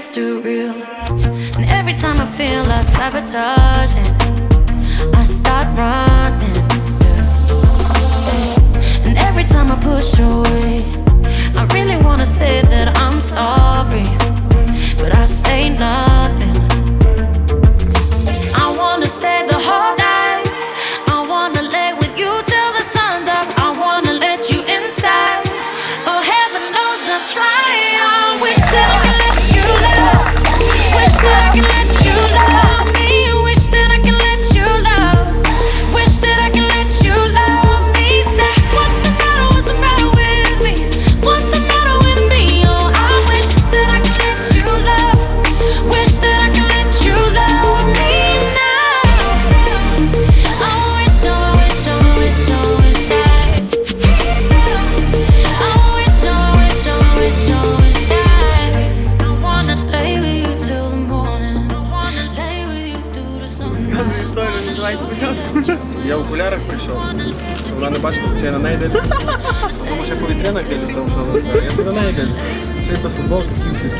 time it gets too real, and every time I feel like sabotaging, I start running. yeah. And every time I push away, I really wanna say that I'm sorry, but I say nothing. I wanna stay the whole night. Як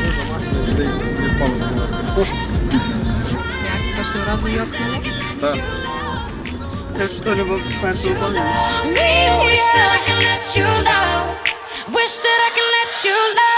з першого разу йокнули? Так. Кажуть, що любов першого повнення. Me, wish that I could let you love. Wish that I could let you love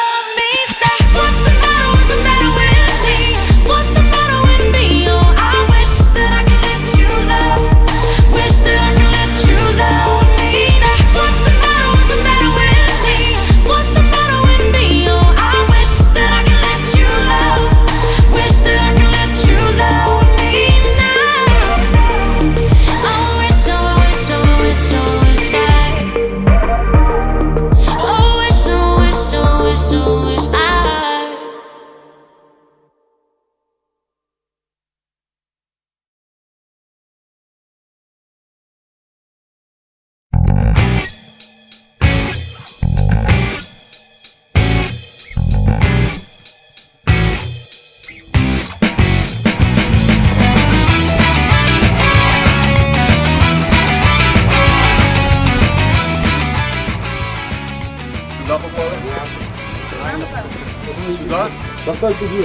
Сюди?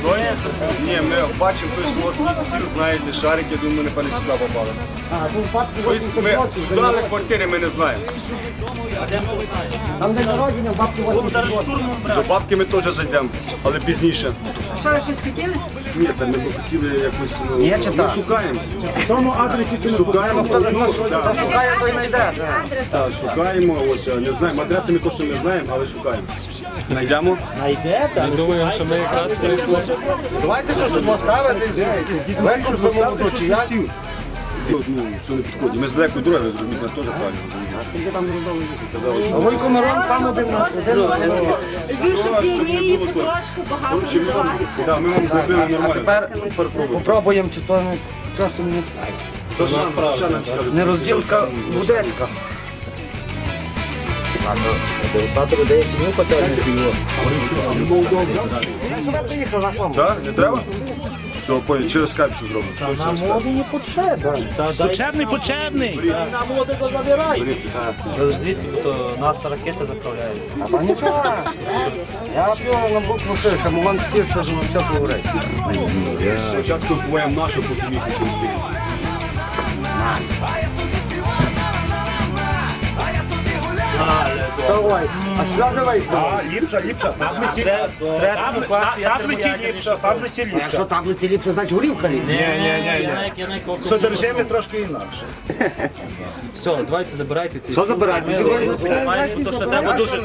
Двоє? Ні, ми бачимо той солодкий стіл, знаєте, шарик, я думаю, ми напевно сюди попали. Тобто ми сюди на квартирі ми не знаємо. Там день народження, бабки До бабки ми теж зайдемо, але пізніше. Що ви щось хотіли? Ні, та ми б хотіли якось, ну, Ні, чи ми так? шукаємо. В тому адресі чи Шукаємо, Хто ну, хто так. шукає, той знайде. Так, шукаємо, ось, е, не знаємо, адреси ми точно не знаємо, але шукаємо. Знайдемо? Думаю, що ми якраз прийшли. Давайте щось тут поставити. Чи як? Ну, ну, все не підходить. Ми з далекої дороги, ви нас теж правильно розумієте. Скільки там родових? Казали, що Войко Мирон там один на один. щоб не було то. Коротше, ми вам, зробили нормально. Тепер попробуємо, чи то не часом не Саша, Саша нам скаже. не розділка вудечка. Дегустатору дає сім'ю потягне пиво. Сюди приїхав на. Так, не треба? Все, понял, через скайп зробимо. Все, все, все. не потрібно. Почебний, почебний. Ви ж дивіться, бо то нас ракети заправляють. А то нічого. Я п'ю на букву Ш, що могла спів, що ж все, що говорить. Спочатку впливаємо нашу, потім їх щось Давай. А сльози вийшли? А, ліпша, ліпша. Таблиці, третьому класі я таблиці термоядерний ліпша, таблиці Якщо ліпша. таблиці ліпше, значить горівка ліпше. Ні, ні, ні, ні. Содержимі трошки інакше. Все, давайте забирайте ці. Що забирати? Маємо, то що треба дуже.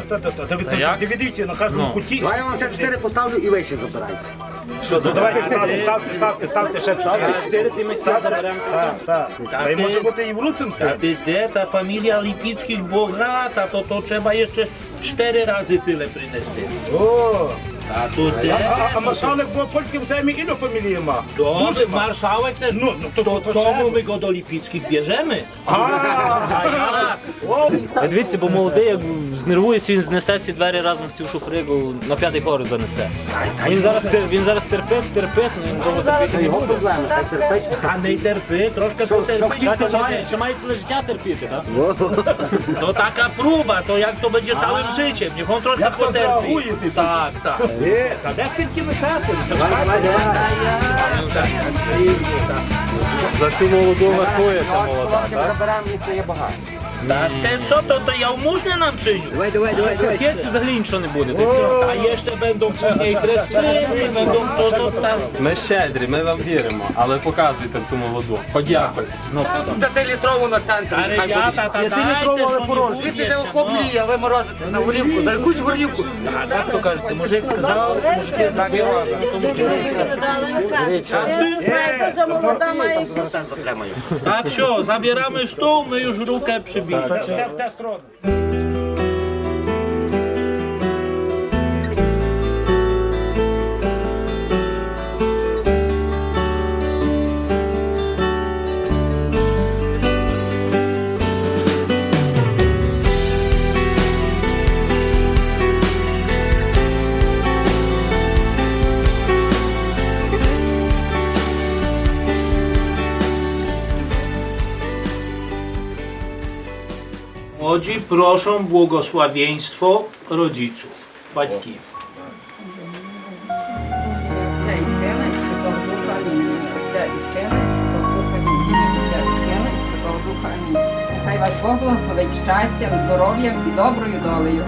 як? Дивіться, на кожному куті. Давай я вам ще чотири поставлю і ви ще забирайте. Що Ну, забирайте? давайте ставте, ставте, ставте, ставте ще Ставте чотири. чотири, ти ми все заберемо. Так, так. Та й може бути і в руцем Та стати. ty де, та фамілія Ліпіцьких богата, то то trzeba jeszcze cztery razy tyle принести. О, А тут а, а, а маршалek по польським землі інну фамілію ма. Дуже Дуже ма. marszałek też, No, no to- to- to czemu? my go do Lipickich bierzemy. А, а? О, Дивіться, бо молодий, як знервується, він знесе ці двері разом з цю шуфригу на п'ятий поверх занесе. Він зараз тер- він зараз терпить, терпить, ну він довго терпіти. Його проблеми, хай терпить. Та не терпи, трошки потерпи. Чекайте, що має- Що має ціле життя терпіти, так? To taka próba, to jak to będzie całym życiem. Niech on troszkę Jak to poterpi. zreaguje, ty? Tak, tak. Е, Та де стільки лишати? За цю молоду вартує ця молода. Заберемо місце є багато. Tak, ten co to, to jałmużnę nam przyniósł. Давай, давай, давай, давай. Кільцю взагалі нічого не буде. ти все. A jeszcze będą później krestyny, będą to, to tam. Ми щедрі, ми вам віримо, але показуйте ту молоду. Хоч якось. П'ятилітрову на центрі. Буде. ta, ta, dajcie, що не Дивіться, це охоплює, а ви морозите за горівку, за якусь горівку. Як то кажеться, мужик сказав, мужики Так і. Дуже молода має A wsio, zabieramy stół, my już rukę przybili. Młodzi proszą błogosławieństwo rodziców, батьків. Отця і Сина, і Святого Духа, Амінь. Отця і Сина, і Святого Духа, Амінь. Отця і Сина, і Святого Духа, Амінь. Нехай вас Бог благословить щастям, здоров'ям і доброю долею.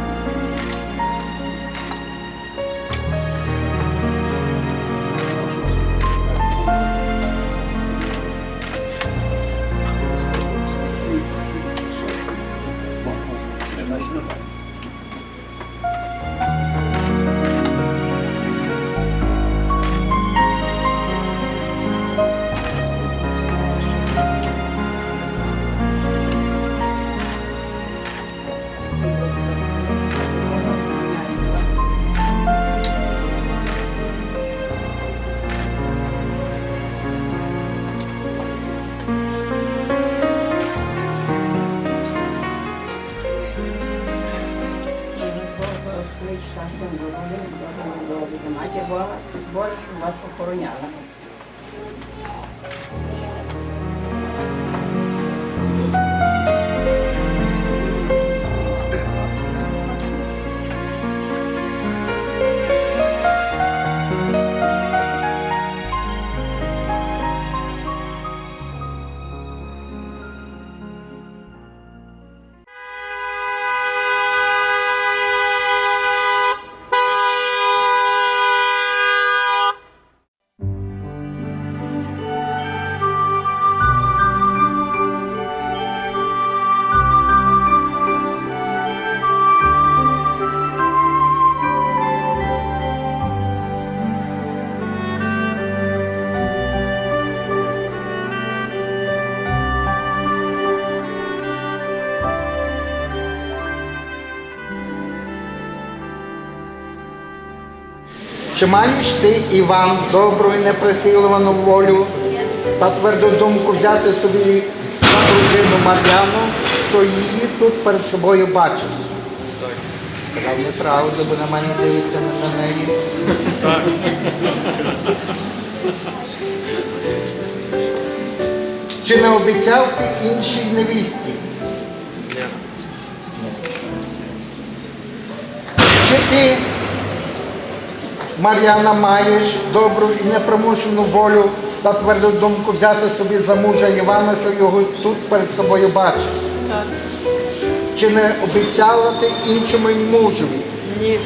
Чи маєш ти, Іван, добру і неприсилувану волю та тверду думку взяти собі за дружину Мар'яну, що її тут перед собою бачиш? Сказав неправду, бо на мене дивиться не на неї. Чи не обіцяв ти іншій невісті? Ні. Чи ти Мар'яна, маєш добру і непримушену волю та тверду думку взяти собі за мужа Івана, що його суд перед собою бачить. чи не обіцяла ти іншому мужу? Ні.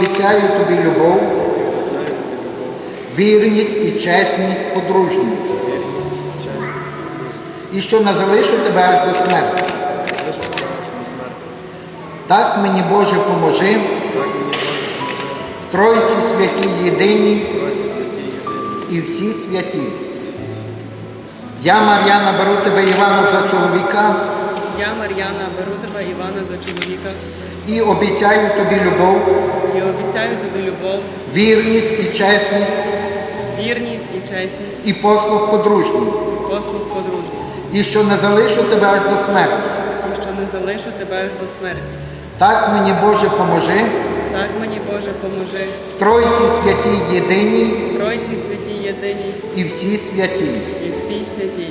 Обіцяю тобі любов, вірність і чесність подружню, і що не залишу тебе аж до смерті. Так мені Боже поможи, в Тройці святій єдиній і всі святі. Я, Мар'яна, беру тебе, Івана, за чоловіка Я, Мар'яна, беру тебе Івана за чоловіка і обіцяю тобі любов, і обіцяю тобі любов, вірність і чесність. Вірність і чесність, і послуг подружній, послуг подружній, і що не залишу тебе аж до смерті. і що не залишу тебе аж до смерті. Так мені Боже поможи, Так мені Боже поможи, в Тройці святій єдиній. Тройці святі єдиній. І всі святі, і всій святій,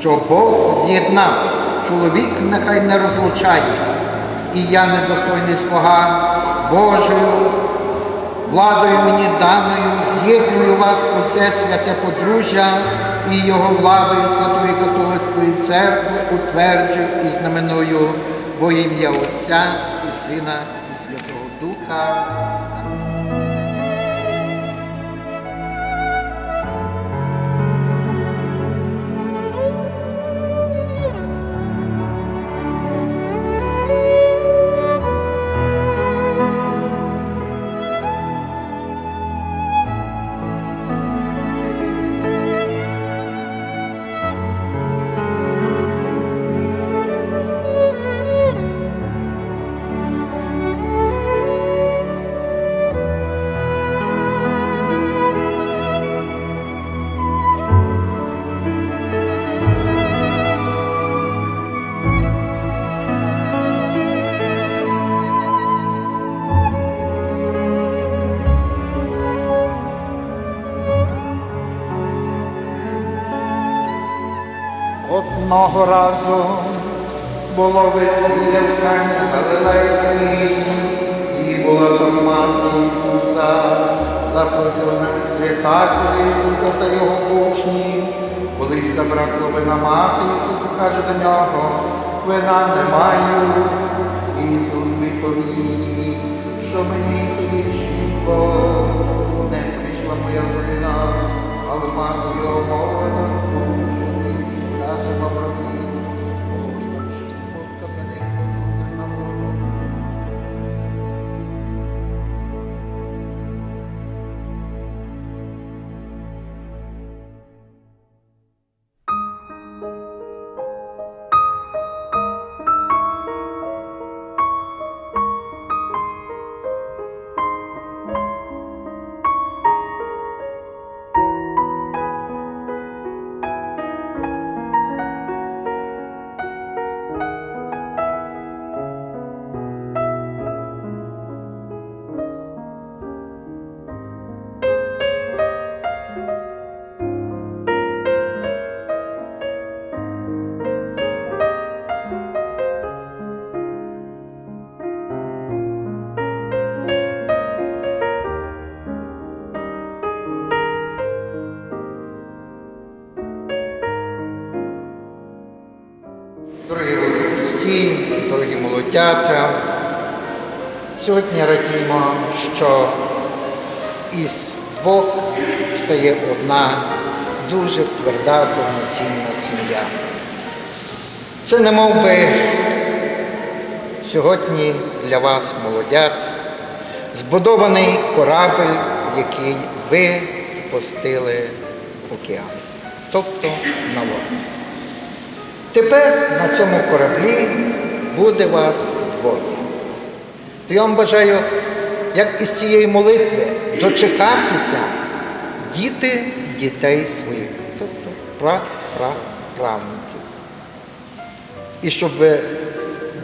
що Бог з'єднав, чоловік нехай не розлучає, і я недостойний слуга Божою, владою мені даною, з'єдную вас у це святе подружжя і його владою Святої Католицької церкви утверджу і знаменую во ім'я Отця і Сина і Святого Духа. Одного разу було весілля в Кані Галилейській, і була там мати Ісуса, запросив на також Ісуса та його учнів. Коли ж забракло вина мати, Ісус каже до нього, вина не маю. Ісус відповів, що мені тобі жінко, не прийшла моя година, але мати його мова дорогі сьогодні радіємо, що із двох стає одна дуже тверда, повноцінна сім'я. Це не мов би сьогодні для вас, молодят, збудований корабель, який ви спустили в океан, тобто на воду. Тепер на цьому кораблі буде вас двоє. То я вам бажаю, як із цієї молитви, дочекатися діти дітей своїх, тобто пра-пра-правнуків. І щоб ви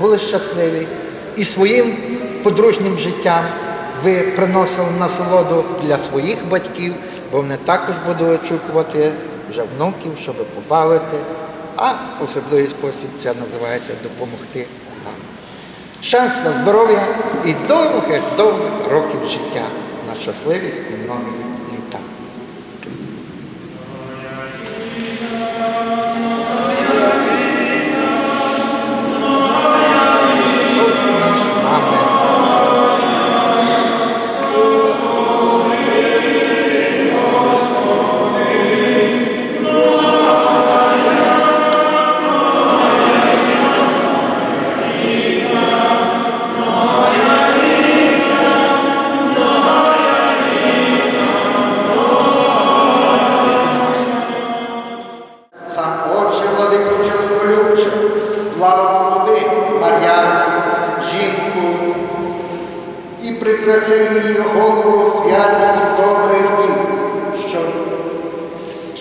були щасливі і своїм подружнім життям ви приносили насолоду для своїх батьків, бо вони також будуть очікувати вже внуків, щоб побавити, а особливий спосіб це називається допомогти. Щастя, здоров'я і довгих, довгих років життя на щасливі і многі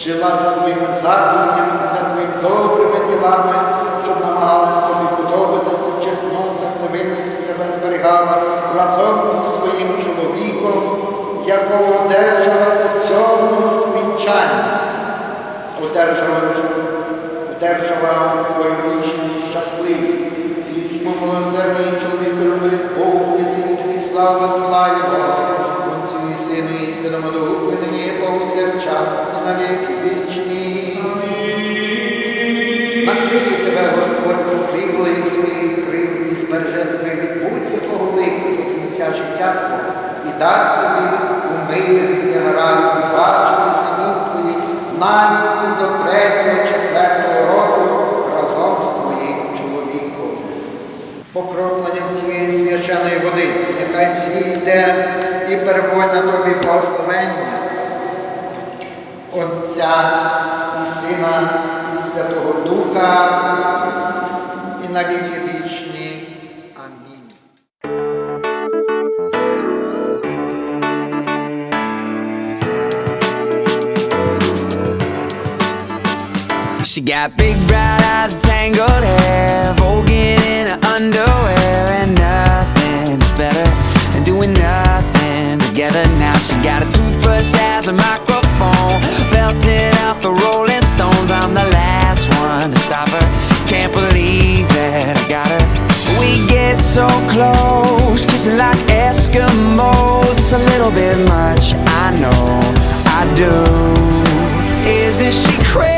жила за твоїми заповідями і за твоїми добрими ділами, щоб намагалась тобі подобатися в чеснотах, невинність себе зберігала разом із своїм чоловіком, якого одержала у цьому вінчанні одержала, одержала твою вічність щасливі. Твій милосердний чоловік робив Бог і тобі славу висилаємо. Отцю і Сину і Святому Духу, і на віки вічні. Накриє тебе Господь покрівлею своїх крил і тебе від будь-якого лиху до кінця життя і дасть тобі у мирі і бачити синів твоїх навіть і до третього, четвертого року разом з твоїм чоловіком. Покропленням цієї священої води, нехай зійде і переводь на тобі na wieki wieczni. She got big brown eyes and tangled hair, voguing in her underwear, and nothing's better than doing nothing together. Now she got a toothbrush as a microphone. So close, kissing like Eskimos. A little bit much, I know, I do. Isn't she crazy,